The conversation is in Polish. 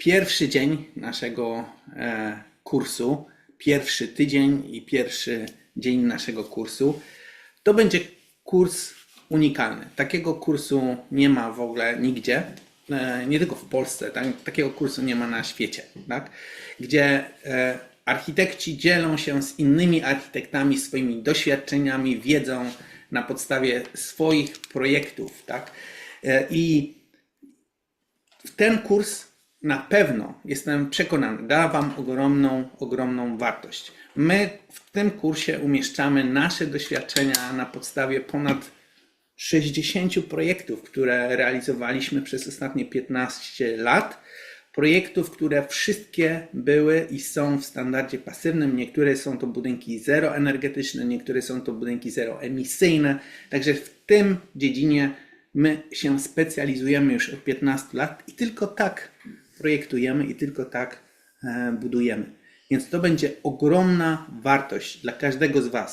pierwszy dzień naszego e, kursu, pierwszy tydzień i pierwszy dzień naszego kursu, to będzie kurs unikalny. Takiego kursu nie ma w ogóle nigdzie, e, nie tylko w Polsce, tak? takiego kursu nie ma na świecie, tak? gdzie e, architekci dzielą się z innymi architektami swoimi doświadczeniami, wiedzą na podstawie swoich projektów. Tak? I ten kurs na pewno, jestem przekonany, da Wam ogromną, ogromną wartość. My w tym kursie umieszczamy nasze doświadczenia na podstawie ponad 60 projektów, które realizowaliśmy przez ostatnie 15 lat. Projektów, które wszystkie były i są w standardzie pasywnym. Niektóre są to budynki zeroenergetyczne, niektóre są to budynki zeroemisyjne. Także w tym dziedzinie my się specjalizujemy już od 15 lat i tylko tak projektujemy i tylko tak e, budujemy. Więc to będzie ogromna wartość dla każdego z Was.